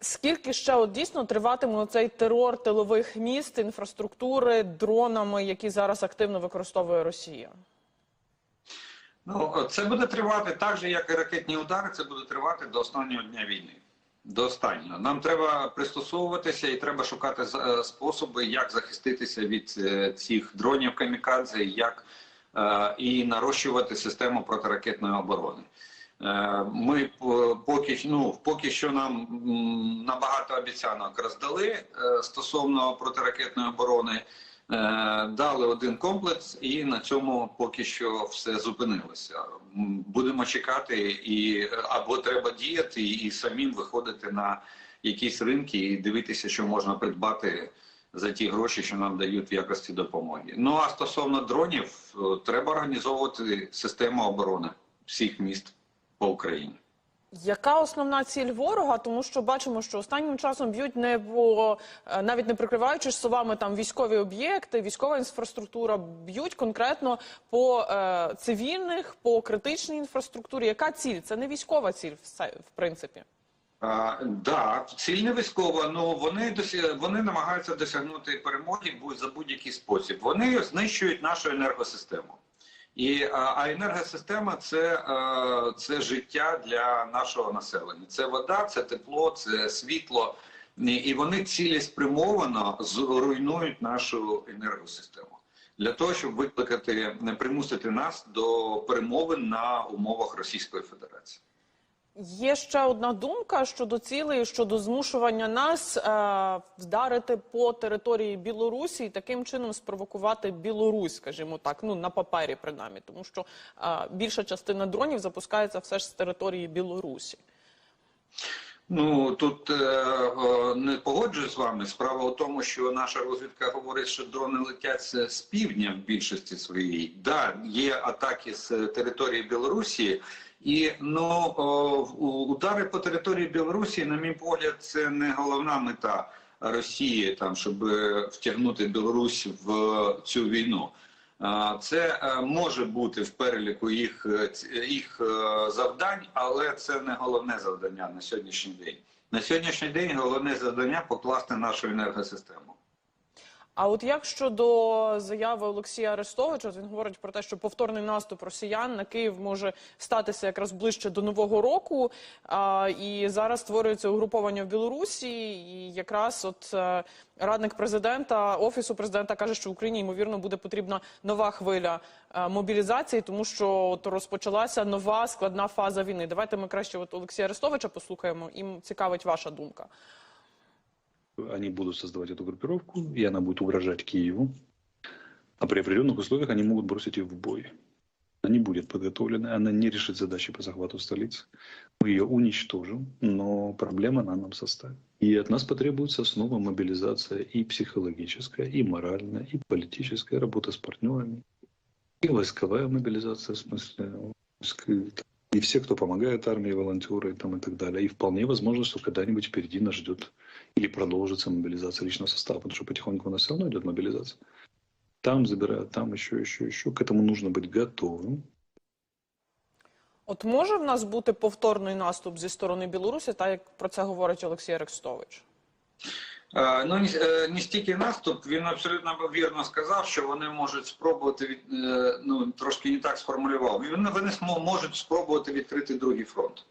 Скільки ще от дійсно триватиме цей терор тилових міст, інфраструктури дронами, які зараз активно використовує Росія? Ну, це буде тривати так же, як і ракетні удари, це буде тривати до останнього дня війни. До останнього. Нам треба пристосовуватися і треба шукати е, способи, як захиститися від е, цих дронів камікадзе, як е, і нарощувати систему протиракетної оборони. Е, Ми поки ну поки що нам набагато обіцянок роздали е, стосовно протиракетної оборони. Е, Дали один комплекс, і на цьому поки що все зупинилося. Будемо чекати, і або треба діяти, і самим виходити на якісь ринки і дивитися, що можна придбати за ті гроші, що нам дають в якості допомоги. Ну а стосовно дронів, треба організовувати систему оборони всіх міст по Україні. Яка основна ціль ворога? Тому що бачимо, що останнім часом б'ють не по е, навіть не прикриваючись словами там військові об'єкти, військова інфраструктура, б'ють конкретно по е, цивільних, по критичній інфраструктурі. Яка ціль? Це не військова ціль, в принципі. А, да, ціль не військова, ну вони досі вони намагаються досягнути перемоги за будь-який спосіб. Вони знищують нашу енергосистему. І а, а енергосистема це, е, це життя для нашого населення. Це вода, це тепло, це світло. І- вони цілеспрямовано зруйнують нашу енергосистему для того, щоб викликати, примусити нас до перемовин на умовах Російської Федерації. Є ще одна думка щодо цілей, щодо змушування нас е, вдарити по території Білорусі і таким чином спровокувати Білорусь, скажімо так, ну на папері принаймні, тому що е, більша частина дронів запускається все ж з території Білорусі. Ну тут е, е, не погоджуюсь з вами. Справа у тому, що наша розвідка говорить, що дрони летять з півдня в більшості своїй. Да, є атаки з території Білорусі, і ну удари по території Білорусі, на мій погляд, це не головна мета Росії, там щоб е, втягнути Білорусь в цю війну. Це е, може бути в переліку їх, е, їх завдань, але це не головне завдання на сьогоднішній день. На сьогоднішній день головне завдання покласти нашу енергосистему. А от як щодо заяви Олексія Арестовича, він говорить про те, що повторний наступ росіян на Київ може статися якраз ближче до нового року. А, і зараз створюється угруповання в Білорусі. І якраз от е, радник президента офісу президента каже, що Україні ймовірно буде потрібна нова хвиля е, мобілізації, тому що от розпочалася нова складна фаза війни. Давайте ми краще от Олексія Арестовича послухаємо. Їм цікавить ваша думка. Они будут создавать эту группировку, и она будет угрожать Киеву. А при определенных условиях они могут бросить ее в бой. Она не будет подготовлена, она не решит задачи по захвату столицы. Мы ее уничтожим, но проблема она нам составит. И от нас потребуется снова мобилизация и психологическая, и моральная, и политическая работа с партнерами, и войсковая мобилизация, в смысле, и все, кто помогает армии, волонтеры там, и так далее. И вполне возможно, что когда-нибудь впереди нас ждет или продолжится мобилизация личного состава, потому что потихоньку у нас все равно идет мобилизация. Там забирают, там еще, еще, еще. К этому нужно быть готовым. От може в нас бути повторний наступ зі сторони Білорусі, так як про це говорить Олексій Арестович? Е, Ну, не, е, не стільки наступ, він абсолютно вірно сказав, що вони можуть спробувати від е, ну трошки не так сформулював. Вони, вони смо- можуть спробувати відкрити другий фронт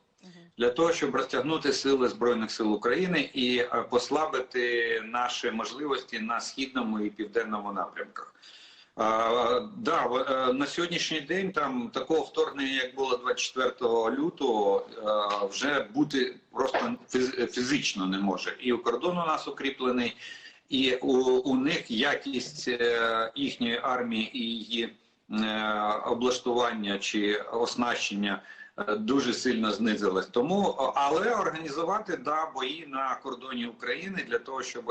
для того, щоб розтягнути сили збройних сил України і е, послабити наші можливості на східному і південному напрямках. А, да, е, на сьогоднішній день там такого вторгнення, як було 24 лютого, е, вже бути просто фіз- фізично не може. І кордон у нас укріплений, і у, у них якість їхньої армії і її облаштування чи оснащення дуже сильно знизилась. Тому, але організувати да бої на кордоні України для того, щоб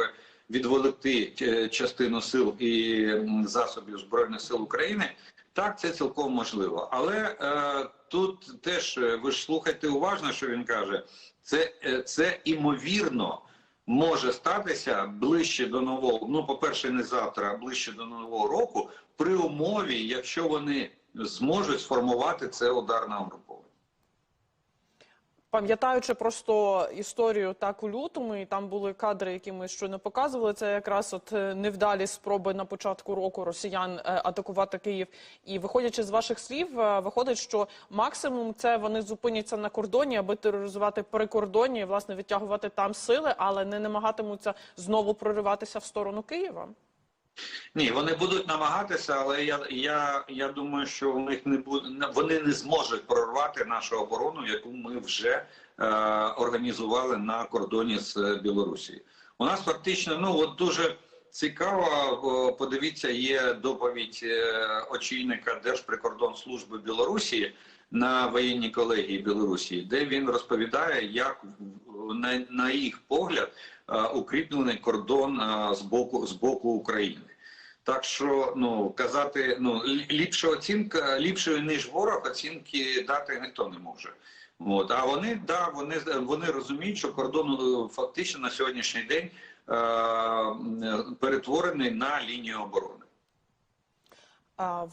відволікти е, частину сил і засобів збройних сил України. Так, це цілком можливо, але е, тут теж е, ви ж слухайте уважно, що він каже. Це, е, це імовірно може статися ближче до нового. Ну, по-перше, не завтра, а ближче до нового року, при умові, якщо вони зможуть сформувати це ударне угруповання. Пам'ятаючи просто історію так у лютому, і там були кадри, які ми щойно показували. Це якраз от е, невдалі спроби на початку року росіян е, атакувати Київ. І виходячи з ваших слів, е, виходить, що максимум це вони зупиняться на кордоні, аби тероризувати прикордонні, і, власне, відтягувати там сили, але не намагатимуться знову прориватися в сторону Києва. Ні, вони будуть намагатися, але я, я, я думаю, що у них не буде вони не зможуть прорвати нашу оборону, яку ми вже е, організували на кордоні з е, Білорусією. У нас фактично, ну от дуже цікаво. Подивіться, є доповідь е, очільника Держприкордонслужби Білорусі на воєнній колегії Білорусі, де він розповідає, як на, на їх погляд укріплений кордон е, з боку з боку України. Так що ну казати, ну ліпша оцінка, ліпшої ніж ворог, оцінки дати ніхто не може. От а вони да вони вони розуміють, що кордон е, фактично на сьогоднішній день е, перетворений на лінію оборони.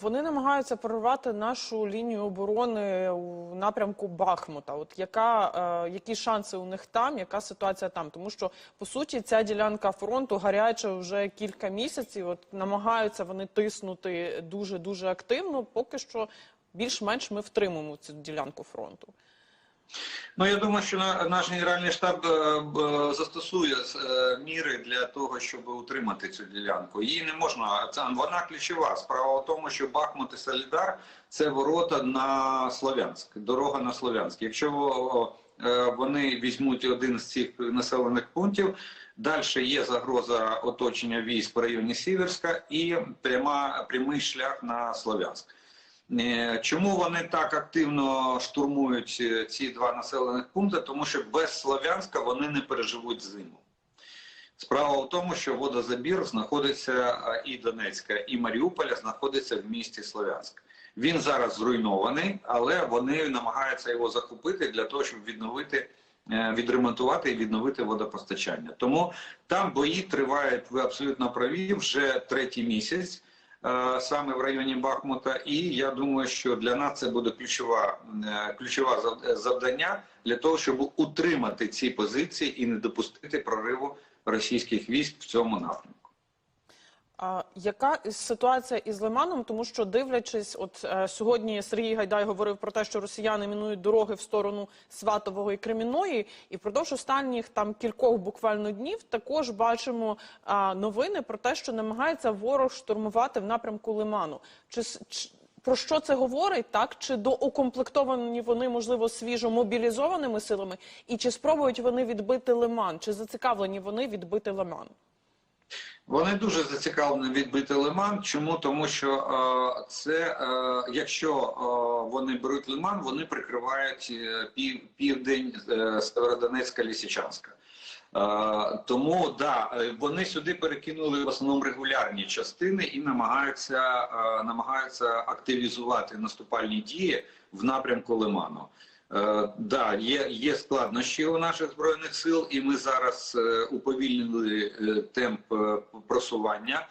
Вони намагаються прорвати нашу лінію оборони у напрямку Бахмута. От яка, е, які шанси у них там, яка ситуація там? Тому що по суті ця ділянка фронту гаряча вже кілька місяців. От намагаються вони тиснути дуже дуже активно. Поки що більш-менш ми втримуємо цю ділянку фронту. Ну я думаю, що на, наш генеральний штаб е, застосує е, міри для того, щоб утримати цю ділянку. Її не можна. Це вона ключова. Справа в тому, що Бахмут і Солідар це ворота на Слов'янськ, дорога на Слов'янськ. Якщо е, вони візьмуть один з цих населених пунктів, далі є загроза оточення військ в районі Сіверська і пряма прямий шлях на Слов'янськ. Е, Чому вони так активно штурмують е, ці два населених пункти? Тому що без Слов'янська вони не переживуть зиму. Справа в тому, що водозабір знаходиться е, і Донецька, і Маріуполя знаходиться в місті Слов'янськ. Він зараз зруйнований, але вони намагаються його захопити для того, щоб відновити, відремонтувати і відновити водопостачання. Тому там бої тривають, ви абсолютно праві, вже третій місяць саме в районі Бахмута. І я думаю, що для нас це буде ключова, ключова ключове завдання для того, щоб утримати ці позиції і не допустити прориву російських військ в цьому напрямку. А яка ситуація із Лиманом? Тому що дивлячись, от е, сьогодні Сергій Гайдай говорив про те, що росіяни мінують дороги в сторону Сватового і Кремінної, і впродовж останніх там кількох буквально днів також бачимо а, новини про те, що намагається ворог штурмувати в напрямку Лиману. Чи, чи про що це говорить? Так чи доукомплектовані вони можливо свіжо мобілізованими силами, і чи спробують вони відбити Лиман? Чи зацікавлені вони відбити Лиман? Вони дуже зацікавлені відбити Лиман. Чому? Тому що е, це, е, якщо е, вони беруть Лиман, вони прикривають е, пів, південь е, Северодонецька Лісичанська. Е, тому да, е, вони сюди перекинули в основному регулярні частини і намагаються, е, намагаються активізувати наступальні дії в напрямку Лиману. Е, да, є, є складнощі у наших збройних сил, і ми зараз е, уповільнили е, темп просування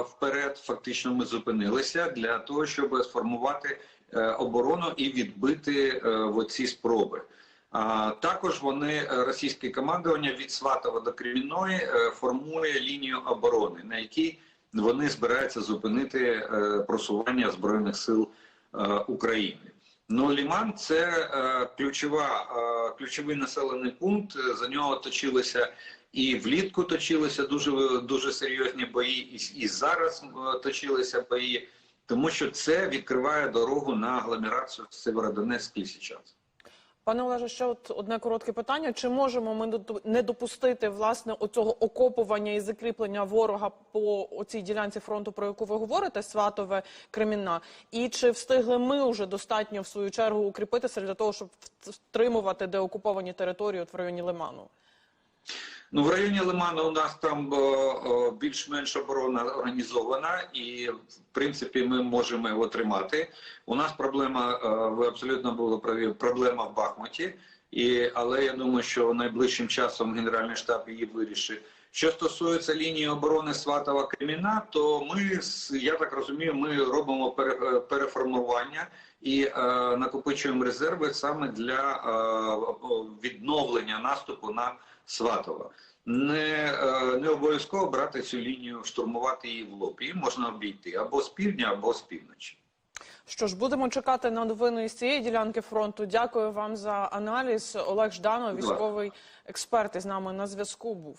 вперед. Фактично, ми зупинилися для того, щоб сформувати оборону і відбити е, оці спроби. Також вони російське командування від Сватова до Кремінної формує лінію оборони, на якій вони збираються зупинити просування збройних сил України. Ну, Ліман це е, ключова, е, ключовий населений пункт. За нього точилися і влітку точилися дуже дуже серйозні бої, і, і зараз е, точилися бої, тому що це відкриває дорогу на агломерацію Северодонецький Січанськ. Пане Олеже, ще от одне коротке питання: чи можемо ми не допустити власне оцього окопування і закріплення ворога по оцій ділянці фронту, про яку ви говорите, Сватове Кремінна? І чи встигли ми вже достатньо в свою чергу укріпитися для того, щоб втримувати деокуповані території от в районі Лиману? Ну, в районі Лиману у нас там е, е, більш-менш оборона організована, і в принципі ми можемо його тримати. У нас проблема, е, ви абсолютно були праві, проблема в Бахмуті, і, але я думаю, що найближчим часом Генеральний штаб її вирішить. Що стосується лінії оборони Сватова Креміна, то ми, я так розумію, ми робимо пере- переформування і е, накопичуємо резерви саме для е, відновлення наступу на Сватово. Не, е, не обов'язково брати цю лінію, штурмувати її в лоб. Її можна обійти або з півдня, або з півночі. Що ж, будемо чекати на новини із цієї ділянки фронту. Дякую вам за аналіз. Олег Жданов, військовий експерт, із нами на зв'язку був.